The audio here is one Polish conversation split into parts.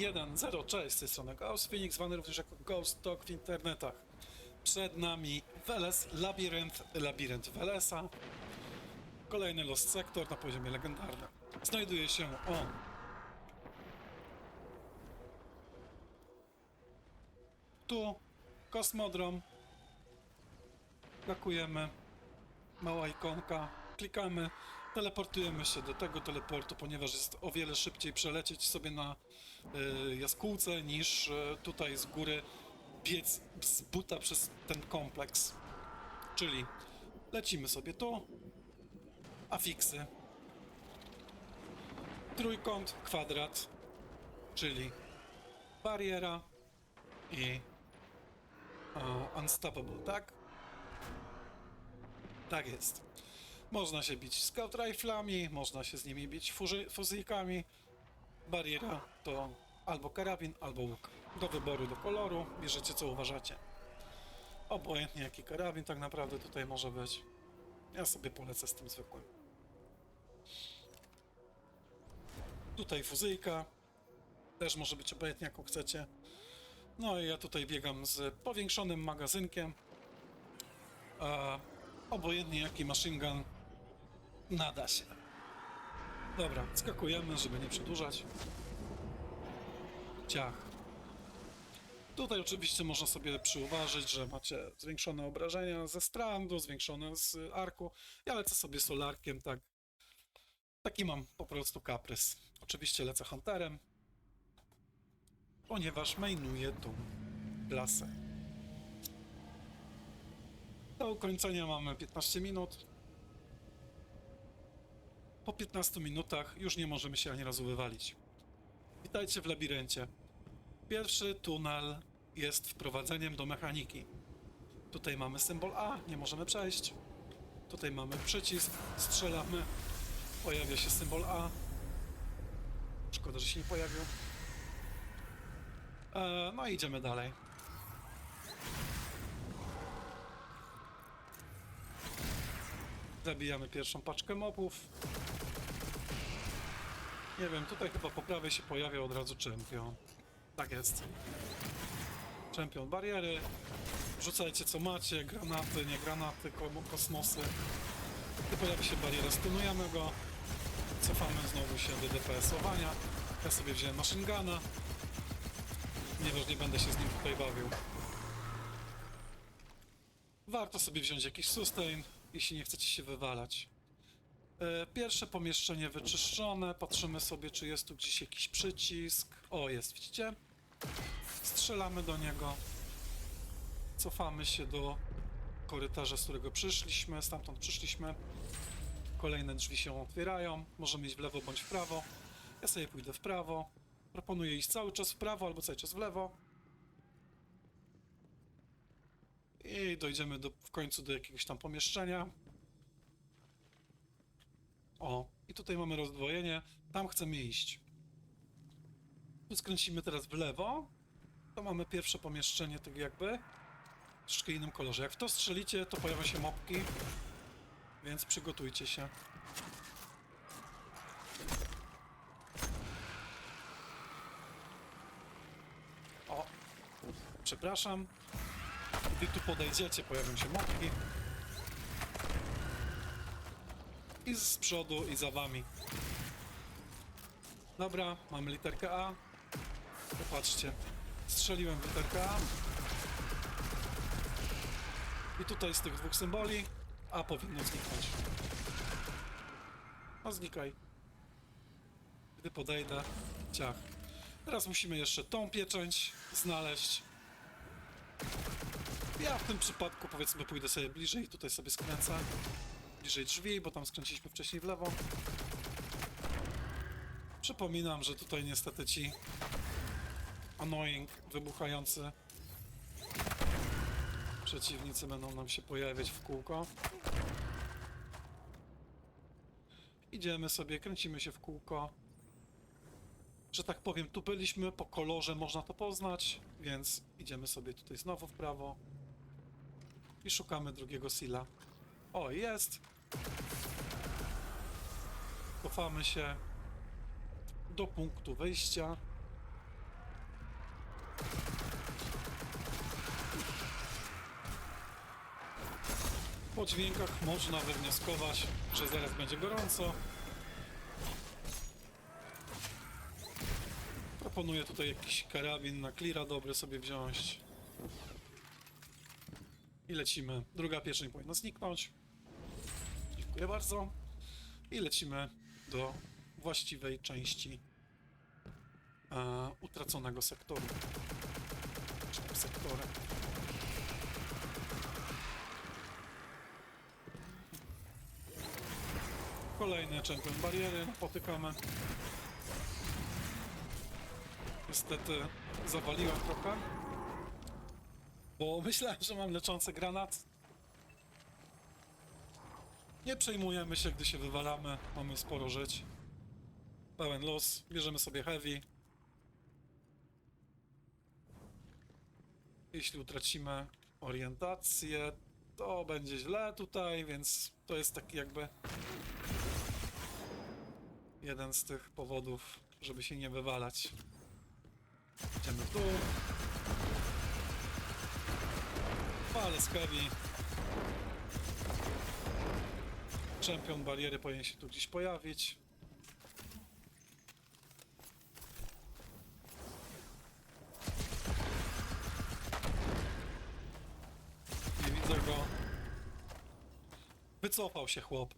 1.0, cześć, z tej strony Ghost Phoenix, zwany również jako Ghost Talk w internetach. Przed nami Veles, Labirynt, Labirynt Velesa. Kolejny Lost Sector na poziomie legendarnym. Znajduje się on tu, kosmodrom. Skakujemy, mała ikonka, klikamy, teleportujemy się do tego teleportu, ponieważ jest o wiele szybciej przelecieć sobie na y, jaskółce niż y, tutaj z góry biec z buta przez ten kompleks. Czyli lecimy sobie tu, afiksy, trójkąt, kwadrat, czyli bariera i o, unstoppable, tak? Tak jest. Można się bić scout riflami, można się z nimi bić fuzy- fuzyjkami. Bariera to albo karabin, albo łuk. Do wyboru, do koloru, bierzecie co uważacie. Obojętnie jaki karabin tak naprawdę tutaj może być. Ja sobie polecę z tym zwykłym. Tutaj fuzyjka. Też może być obojętnie jaką chcecie. No i ja tutaj biegam z powiększonym magazynkiem. A obojętnie jaki machine gun nada się. Dobra, skakujemy, żeby nie przedłużać. Ciach. Tutaj oczywiście można sobie przyuważyć, że macie zwiększone obrażenia ze strandu, zwiększone z arku. Ja lecę sobie solarkiem, tak. Taki mam po prostu kaprys. Oczywiście lecę hunterem, ponieważ mainuję tą klasę. Do ukończenia mamy 15 minut. Po 15 minutach już nie możemy się ani razu wywalić. Witajcie w labiryncie. Pierwszy tunel jest wprowadzeniem do mechaniki. Tutaj mamy symbol A, nie możemy przejść. Tutaj mamy przycisk, strzelamy. Pojawia się symbol A. Szkoda, że się nie pojawił. E, no idziemy dalej. Zabijamy pierwszą paczkę mobów. Nie wiem, tutaj chyba po prawej się pojawia od razu czempion. Tak jest. Czempion bariery. Rzucajcie co macie, granaty, nie granaty, ko- kosmosy. Gdy pojawi się bariera, stunujemy go. Cofamy znowu się do DPS-owania. Ja sobie wziąłem machine guna ponieważ nie będę się z nim tutaj bawił. Warto sobie wziąć jakiś sustain, jeśli nie chcecie się wywalać. E, Pierwsze pomieszczenie wyczyszczone, patrzymy sobie, czy jest tu gdzieś jakiś przycisk. O, jest, widzicie? Strzelamy do niego. Cofamy się do korytarza, z którego przyszliśmy, stamtąd przyszliśmy. Kolejne drzwi się otwierają, możemy iść w lewo bądź w prawo. Ja sobie pójdę w prawo. Proponuję iść cały czas w prawo albo cały czas w lewo. I dojdziemy do, w końcu do jakiegoś tam pomieszczenia. O, i tutaj mamy rozdwojenie. Tam chcemy iść. Tu skręcimy teraz w lewo. To mamy pierwsze pomieszczenie, tak jakby. W troszkę innym kolorze. Jak w to strzelicie, to pojawią się mopki. Więc przygotujcie się. O, przepraszam. Gdy tu podejdziecie, pojawią się mopki. I z przodu, i za wami. Dobra, mamy literkę A. Popatrzcie. Strzeliłem w literkę A. I tutaj z tych dwóch symboli A powinno zniknąć. No znikaj. Gdy podejdę, ciach. Teraz musimy jeszcze tą pieczęć znaleźć. Ja w tym przypadku powiedzmy pójdę sobie bliżej, tutaj sobie skręcę. Bliżej drzwi, bo tam skręciliśmy wcześniej w lewo. Przypominam, że tutaj niestety ci annoying, wybuchający przeciwnicy będą nam się pojawiać w kółko. Idziemy sobie, kręcimy się w kółko że tak powiem, tu byliśmy, po kolorze można to poznać, więc idziemy sobie tutaj znowu w prawo i szukamy drugiego sila. O, jest! Cofamy się do punktu wejścia. Po dźwiękach można wywnioskować, że zaraz będzie gorąco. Proponuję tutaj jakiś karabin na klira dobry sobie wziąć. I lecimy. Druga pieczeń powinna zniknąć. Dziękuję bardzo. I lecimy do właściwej części e, utraconego sektoru. Czy tam sektora. Kolejny czempion bariery napotykamy. Niestety zawaliłem trochę. Bo myślałem, że mam leczący granat. Nie przejmujemy się, gdy się wywalamy. Mamy sporo żyć. Pełen los. Bierzemy sobie heavy. Jeśli utracimy orientację, to będzie źle tutaj, więc to jest taki jakby jeden z tych powodów, żeby się nie wywalać. Idziemy w dół. Ale z heavy. Czempion bariery powinien się tu gdzieś pojawić. Nie widzę go. Wycofał się chłop.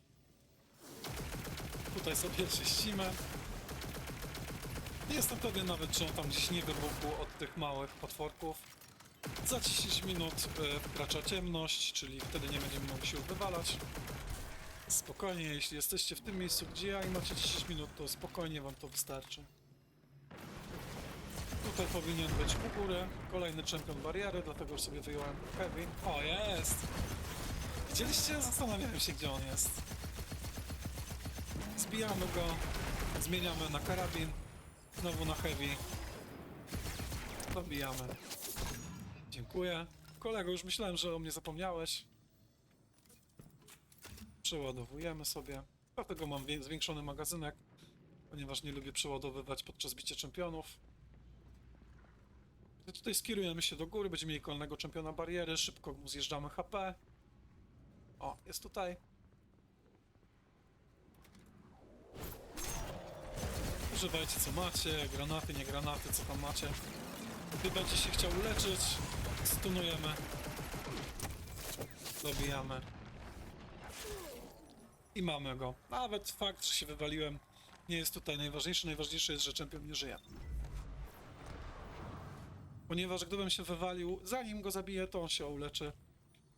Tutaj sobie czyścimy. Nie jestem pewien nawet, czy on tam gdzieś nie wybuchł od tych małych potworków. Za 10 minut e, wkracza ciemność, czyli wtedy nie będziemy mogli się wywalać. Spokojnie, jeśli jesteście w tym miejscu, gdzie ja i macie 10 minut, to spokojnie wam to wystarczy. Tutaj powinien być u góry kolejny czempion bariery, dlatego sobie wyjąłem heavy. O, jest! Widzieliście? Zastanawiałem się, gdzie on jest. Zbijamy go, zmieniamy na karabin, znowu na heavy. Dobijamy. Dziękuję. Kolego, już myślałem, że o mnie zapomniałeś. Przeładowujemy sobie. Dlatego mam zwiększony magazynek, ponieważ nie lubię przeładowywać podczas bicia czempionów. I tutaj skierujemy się do góry, będziemy mieli kolejnego czempiona bariery, szybko mu zjeżdżamy HP. O, jest tutaj. Używajcie co macie, granaty, nie granaty, co tam macie. Gdy będzie się chciał leczyć, stunujemy. Dobijamy. I mamy go. Nawet fakt, że się wywaliłem, nie jest tutaj najważniejszy. Najważniejsze jest, że czempion nie żyje. Ponieważ gdybym się wywalił, zanim go zabiję, to on się uleczy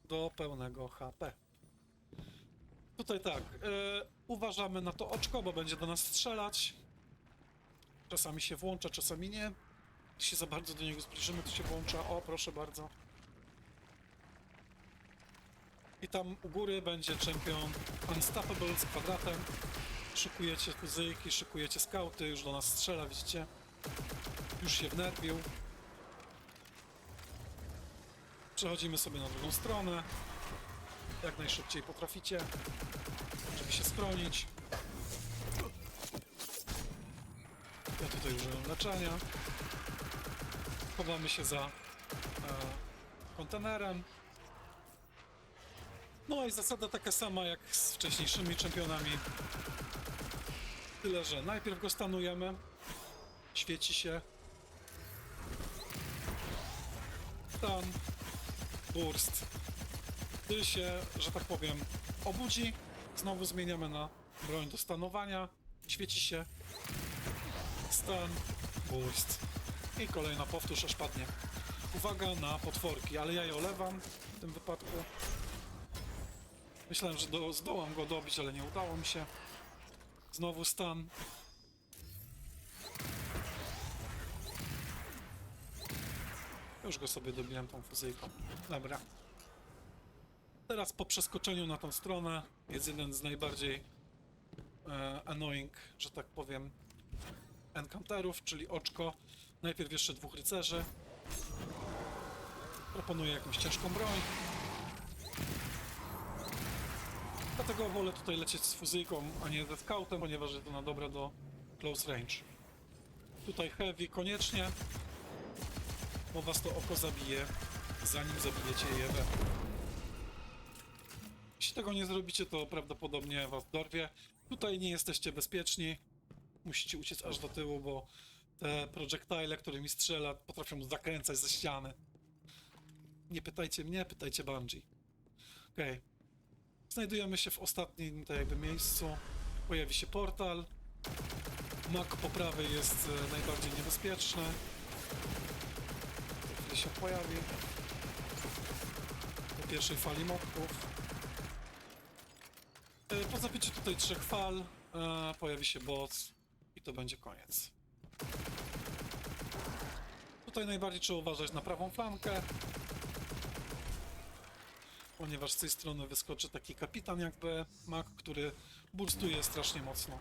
do pełnego HP. Tutaj tak, e, uważamy na to oczko, bo będzie do nas strzelać. Czasami się włącza, czasami nie. Jeśli się za bardzo do niego zbliżymy, to się włącza. O, proszę bardzo. I tam u góry będzie czempion Unstoppable z kwadratem. Szykujecie fuzyjki, szykujecie skauty, już do nas strzela, widzicie? Już się wnerwił. Przechodzimy sobie na drugą stronę. Jak najszybciej potraficie, żeby się schronić. Ja tutaj użyłem leczenia. Chowamy się za e, kontenerem. No i zasada taka sama jak z wcześniejszymi czempionami. Tyle, że najpierw go stanujemy. Świeci się. Stan. Burst. Gdy się, że tak powiem, obudzi, znowu zmieniamy na broń do stanowania. Świeci się. Stan. Burst. I kolejna powtórz, aż padnie. Uwaga na potworki, ale ja je olewam w tym wypadku. Myślałem, że do, zdołam go dobić, ale nie udało mi się. Znowu stan. Już go sobie dobiłem tą fuzyjką. Dobra. Teraz po przeskoczeniu na tą stronę jest jeden z najbardziej e, annoying, że tak powiem, encounterów, czyli oczko. Najpierw jeszcze dwóch rycerzy. Proponuję jakąś ciężką broń. Dlatego wolę tutaj lecieć z fuzyjką, a nie ze scoutem, ponieważ jest ona dobra do close range. Tutaj heavy koniecznie, bo was to oko zabije, zanim zabijecie je. Jeśli tego nie zrobicie, to prawdopodobnie was dorwie. Tutaj nie jesteście bezpieczni. Musicie uciec aż do tyłu, bo te projectile, którymi strzela, potrafią zakręcać ze ściany. Nie pytajcie mnie, pytajcie Bungie. Okej. Znajdujemy się w ostatnim tak jakby miejscu. Pojawi się portal. Mak po prawej jest e, najbardziej niebezpieczny. Chwilę się pojawi. Po pierwszej fali mobków. E, Po zabiciu tutaj trzech fal e, pojawi się boss i to będzie koniec. Tutaj najbardziej trzeba uważać na prawą flankę, ponieważ z tej strony wyskoczy taki kapitan jakby mak, który burstuje strasznie mocno.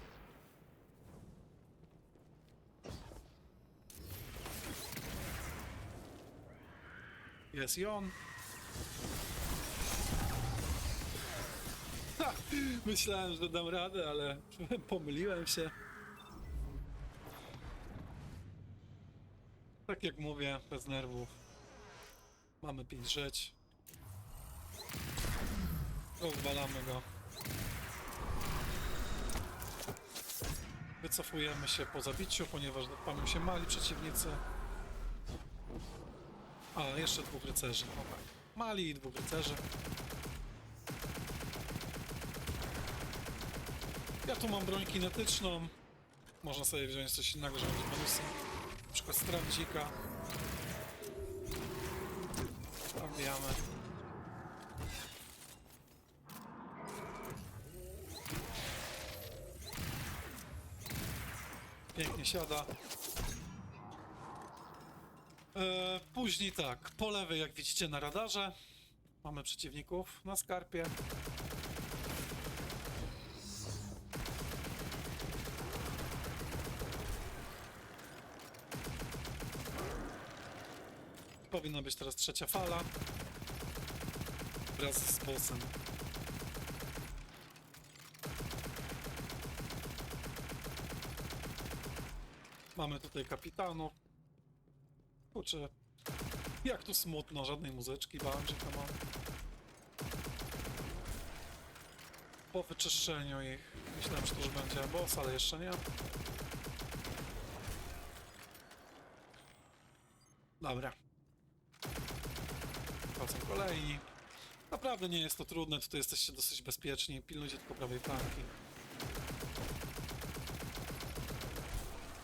Jest i on. Ha, myślałem, że dam radę, ale pomyliłem się. Tak jak mówię, bez nerwów. Mamy pięć Rozwalamy go. Wycofujemy się po zabiciu, ponieważ pamią się mali przeciwnicy. A, jeszcze dwóch rycerzy. No tak. Mali i dwóch rycerzy. Ja tu mam broń kinetyczną. Można sobie wziąć coś innego, żeby mieć bonusy. Na przykład strawdzika. Zabijamy. Pięknie siada. E, później tak, po lewej jak widzicie na radarze mamy przeciwników na skarpie. Powinna być teraz trzecia fala wraz z bossem. Mamy tutaj kapitanów. Kurczę, jak tu smutno, żadnej muzyczki, Bungie, come on. Po wyczyszczeniu ich, myślałem, że to już będzie boss, ale jeszcze nie. Dobra. Wchodzą kolejni. Naprawdę nie jest to trudne, tutaj jesteście dosyć bezpieczni, pilnujcie tylko prawej flanki.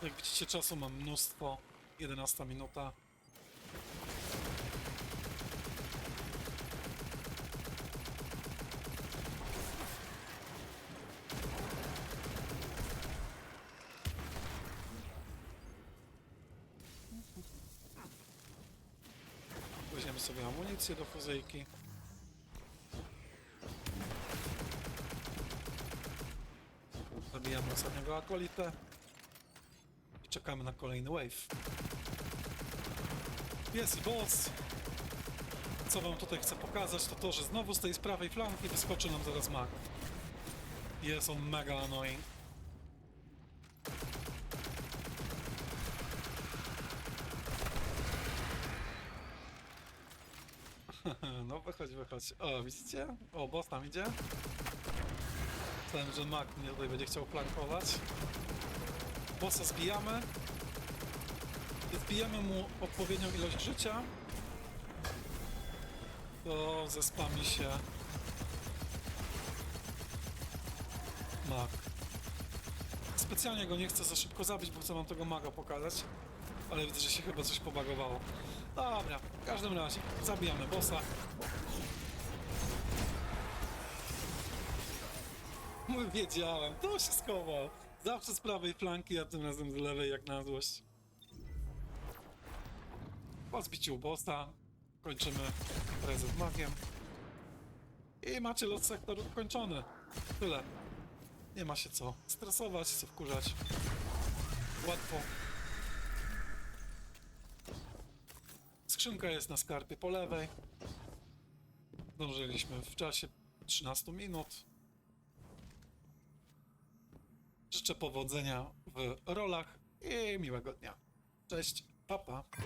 Jak widzicie, czasu mam mnóstwo. 11 minuta. Weźmiemy sobie amunicję do fuzyjki. Zabijamy ostatniego akolitę czekamy na kolejny wave. Jest i boss. Co wam tutaj chcę pokazać, to to, że znowu z tej prawej flanki wyskoczy nam zaraz mag. Jest on mega annoying. No wychodź, wychodź. O, widzicie? O, boss tam idzie. Myślałem, że mag mnie tutaj będzie chciał flankować. Bossa zbijamy. Zbijemy mu odpowiednią ilość życia. To zespami się mag. Specjalnie go nie chcę za szybko zabić, bo chcę wam tego maga pokazać. Ale widzę, że się chyba coś pobagowało. Dobra, w każdym razie zabijamy bossa. Wiedziałem, to się schował. Zawsze z prawej flanki, a tym razem z lewej jak na złość. Po zbiciu bossa kończymy prezent magiem. I macie lot sektor kończony. Tyle. Nie ma się co stresować, co wkurzać. Łatwo. Skrzynka jest na skarpie po lewej. Zdążyliśmy w czasie 13 minut. Życzę powodzenia w rolach i miłego dnia. Cześć, papa. Pa.